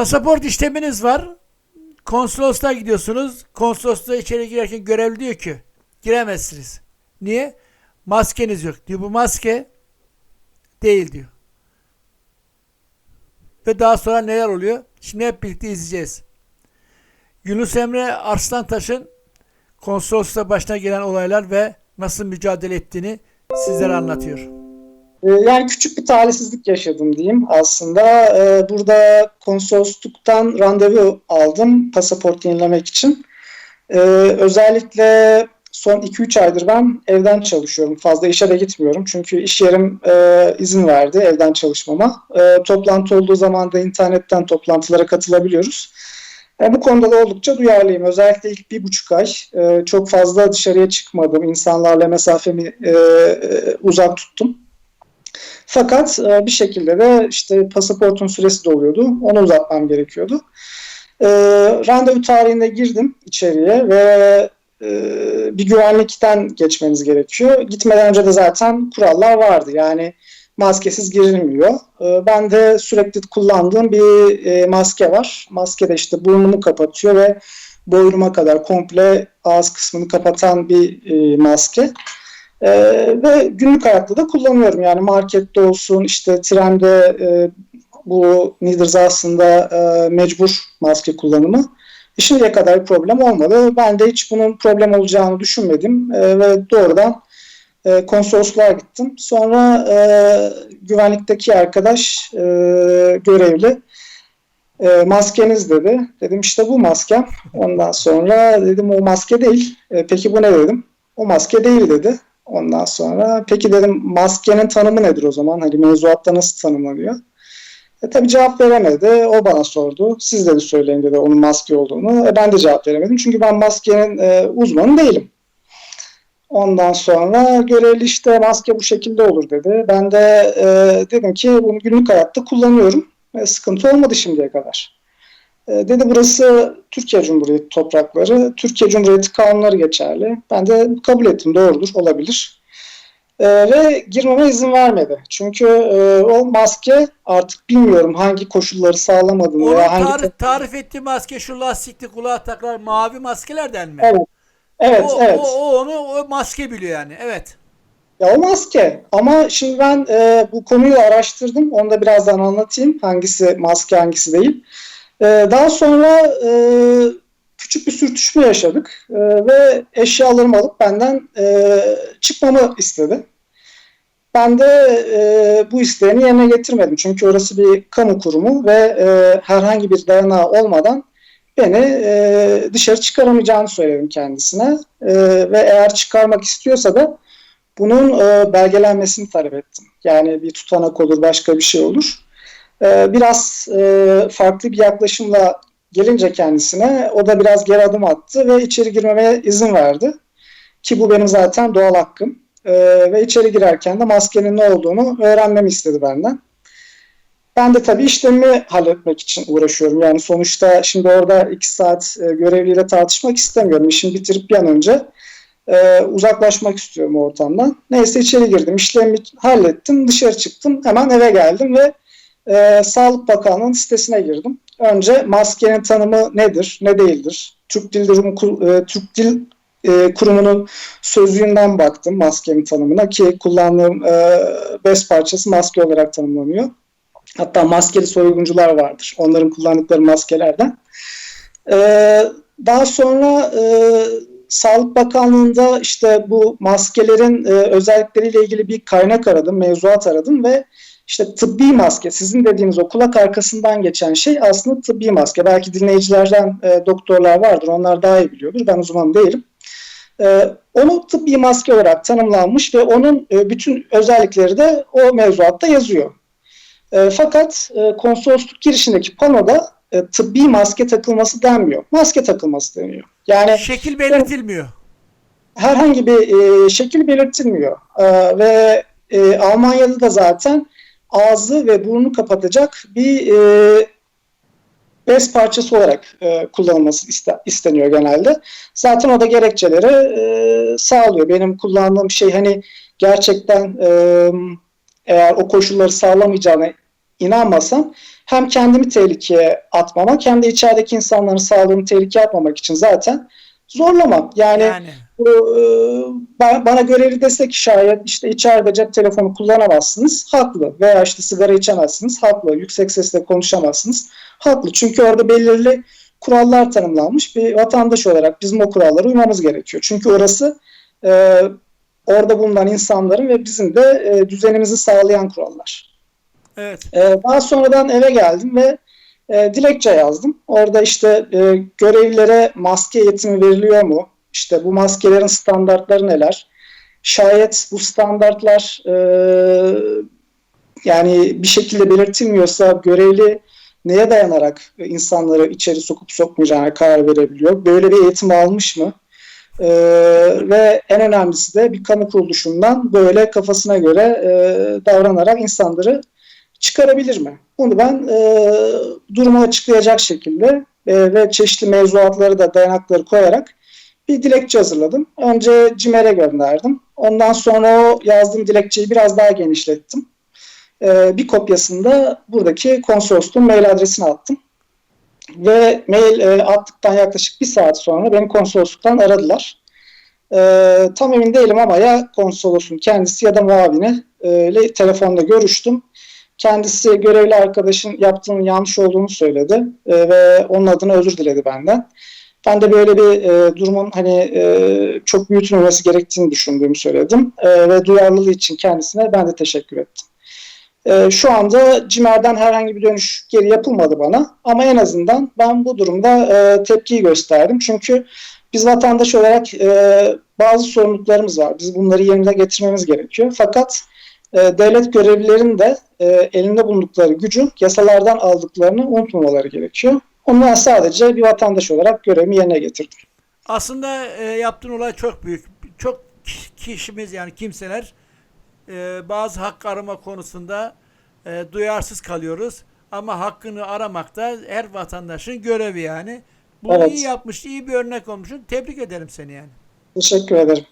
Pasaport işleminiz var. Konsolosluğa gidiyorsunuz. Konsolosluğa içeri girerken görevli diyor ki giremezsiniz. Niye? Maskeniz yok diyor. Bu maske değil diyor. Ve daha sonra neler oluyor? Şimdi hep birlikte izleyeceğiz. Yunus Emre Arslantaş'ın konsolosluğa başına gelen olaylar ve nasıl mücadele ettiğini sizlere anlatıyor. Ee, Yani küçük bir talihsizlik yaşadım diyeyim aslında. Ee, Burada konsolosluktan randevu aldım pasaport yenilemek için. Ee, Özellikle son 2-3 aydır ben evden çalışıyorum. Fazla işe de gitmiyorum. Çünkü iş yerim e, izin verdi evden çalışmama. Toplantı olduğu zaman da internetten toplantılara katılabiliyoruz. E, Bu konuda da oldukça duyarlıyım. Özellikle ilk bir buçuk ay e, çok fazla dışarıya çıkmadım. İnsanlarla mesafemi e, uzak tuttum. Fakat e, bir şekilde de işte pasaportun süresi doluyordu. Onu uzatmam gerekiyordu. E, randevu tarihinde girdim içeriye ve e, bir güvenlikten geçmeniz gerekiyor. Gitmeden önce de zaten kurallar vardı. Yani maskesiz girilmiyor. E, ben de sürekli kullandığım bir e, maske var. Maske de işte burnumu kapatıyor ve boynuma kadar komple ağız kısmını kapatan bir e, maske. Ee, ve günlük hayatta da kullanıyorum. Yani markette olsun, işte trende e, bu Needers aslında e, mecbur maske kullanımı. E, Şimdiye kadar problem olmadı. Ben de hiç bunun problem olacağını düşünmedim e, ve doğrudan e, konsolosluğa gittim. Sonra e, güvenlikteki arkadaş e, görevli e, maskeniz dedi. Dedim işte bu maskem. Ondan sonra dedim o maske değil. E, peki bu ne dedim. O maske değil dedi. Ondan sonra peki dedim maskenin tanımı nedir o zaman? Hani mevzuatta nasıl tanımlanıyor? E, tabii cevap veremedi. O bana sordu. Siz dedi söyleyin dedi onun maske olduğunu. E, ben de cevap veremedim. Çünkü ben maskenin e, uzmanı değilim. Ondan sonra görevli işte maske bu şekilde olur dedi. Ben de e, dedim ki bunu günlük hayatta kullanıyorum. E, sıkıntı olmadı şimdiye kadar. E, dedi burası Türkiye Cumhuriyeti toprakları. Türkiye Cumhuriyeti kanunları geçerli. Ben de kabul ettim doğrudur olabilir. E, ve girmeme izin vermedi. Çünkü e, o maske artık bilmiyorum hangi koşulları sağlamadığını Onu veya hangi... tarif, tarif ettiği maske şu lastikli kulağa takılan mavi maskelerden mi? Evet. Evet, o, evet. O, o onu o maske biliyor yani. Evet. Ya o maske ama şimdi ben e, bu konuyu araştırdım. Onu da birazdan anlatayım. Hangisi maske hangisi değil. E, daha sonra e, küçük bir sürtüşme yaşadık E, ve eşyalarımı alıp benden e, çıkmamı istedi. Ben de e, bu isteğini yerine getirmedim. Çünkü orası bir kamu kurumu ve e, herhangi bir dayanağı olmadan beni e, dışarı çıkaramayacağını söyledim kendisine. E, ve eğer çıkarmak istiyorsa da bunun e, belgelenmesini talep ettim. Yani bir tutanak olur, başka bir şey olur. E, biraz e, farklı bir yaklaşımla gelince kendisine o da biraz geri adım attı ve içeri girmeme izin verdi. Ki bu benim zaten doğal hakkım. E, ve içeri girerken de maskenin ne olduğunu öğrenmemi istedi benden. Ben de tabii işlemimi halletmek için uğraşıyorum. Yani sonuçta şimdi orada iki saat e, görevliyle tartışmak istemiyorum. İşimi bitirip bir an önce e, uzaklaşmak istiyorum ortamdan. Neyse içeri girdim, işlemi hallettim, dışarı çıktım, hemen eve geldim ve e, Sağlık Bakanlığı'nın sitesine girdim. Önce maskenin tanımı nedir, ne değildir? Türk Dil Kurumu, e, Türk Dil e, Kurumu'nun sözlüğünden baktım maskenin tanımına ki kullandığım e, bez parçası maske olarak tanımlanıyor. Hatta maskeli soyguncular vardır. Onların kullandıkları maskelerden. E, daha sonra e, Sağlık Bakanlığı'nda işte bu maskelerin e, özellikleriyle ilgili bir kaynak aradım, mevzuat aradım ve işte tıbbi maske, sizin dediğiniz o kulak arkasından geçen şey aslında tıbbi maske. Belki dinleyicilerden e, doktorlar vardır, onlar daha iyi biliyordur, ben uzman değilim. E, onu tıbbi maske olarak tanımlanmış ve onun e, bütün özellikleri de o mevzuatta yazıyor. E, fakat e, konsolosluk girişindeki panoda e, tıbbi maske takılması denmiyor. Maske takılması deniyor. Yani Şekil belirtilmiyor. herhangi bir e, şekil belirtilmiyor. E, ve e, Almanya'da da zaten ağzı ve burnunu kapatacak bir e, bez parçası olarak e, kullanılması iste, isteniyor genelde. Zaten o da gerekçeleri e, sağlıyor. Benim kullandığım şey hani gerçekten e, eğer o koşulları sağlamayacağına inanmasam hem kendimi tehlikeye atmamak hem de içerideki insanların sağlığını tehlikeye atmamak için zaten zorlamam. Yani, Yani bu, e, ba- bana görevli dese ki şayet işte içeride cep telefonu kullanamazsınız, haklı. Veya işte sigara içemezsiniz, haklı. Yüksek sesle konuşamazsınız, haklı. Çünkü orada belirli kurallar tanımlanmış. Bir vatandaş olarak bizim o kurallara uymamız gerekiyor. Çünkü orası e, orada bulunan insanların ve bizim de e, düzenimizi sağlayan kurallar. Evet. Ee, daha sonradan eve geldim ve e, dilekçe yazdım. Orada işte e, görevlilere maske eğitimi veriliyor mu? İşte bu maskelerin standartları neler? Şayet bu standartlar e, yani bir şekilde belirtilmiyorsa görevli neye dayanarak insanları içeri sokup sokmayacağına karar verebiliyor? Böyle bir eğitim almış mı? Ee, ve en önemlisi de bir kamu kuruluşundan böyle kafasına göre e, davranarak insanları çıkarabilir mi? Bunu ben e, durumu açıklayacak şekilde e, ve çeşitli mevzuatları da dayanakları koyarak bir dilekçe hazırladım. Önce CİMER'e gönderdim. Ondan sonra o yazdığım dilekçeyi biraz daha genişlettim. E, bir kopyasını da buradaki konsolosluğun mail adresine attım. Ve mail e, attıktan yaklaşık bir saat sonra beni konsolosluktan aradılar. E, tam emin değilim ama ya konsolosun kendisi ya da muavini e, telefonda görüştüm. Kendisi görevli arkadaşın yaptığının yanlış olduğunu söyledi e, ve onun adına özür diledi benden. Ben de böyle bir e, durumun hani e, çok büyütülmemesi gerektiğini düşündüğümü söyledim e, ve duyarlılığı için kendisine ben de teşekkür ettim. E, şu anda CİMER'den herhangi bir dönüş geri yapılmadı bana ama en azından ben bu durumda e, tepkiyi gösterdim. Çünkü biz vatandaş olarak e, bazı sorumluluklarımız var. Biz bunları yerine getirmemiz gerekiyor. Fakat e, devlet görevlilerinin de e, elinde bulundukları gücü yasalardan aldıklarını unutmamaları gerekiyor. Onu ben sadece bir vatandaş olarak görevimi yerine getirdim. Aslında e, yaptığın olay çok büyük. Çok ki- kişimiz yani kimseler e, bazı hak arama konusunda e, duyarsız kalıyoruz. Ama hakkını aramakta her vatandaşın görevi yani. Bunu Evet. iyi yapmış, iyi bir örnek olmuşsun. Tebrik ederim seni yani. Teşekkür ederim.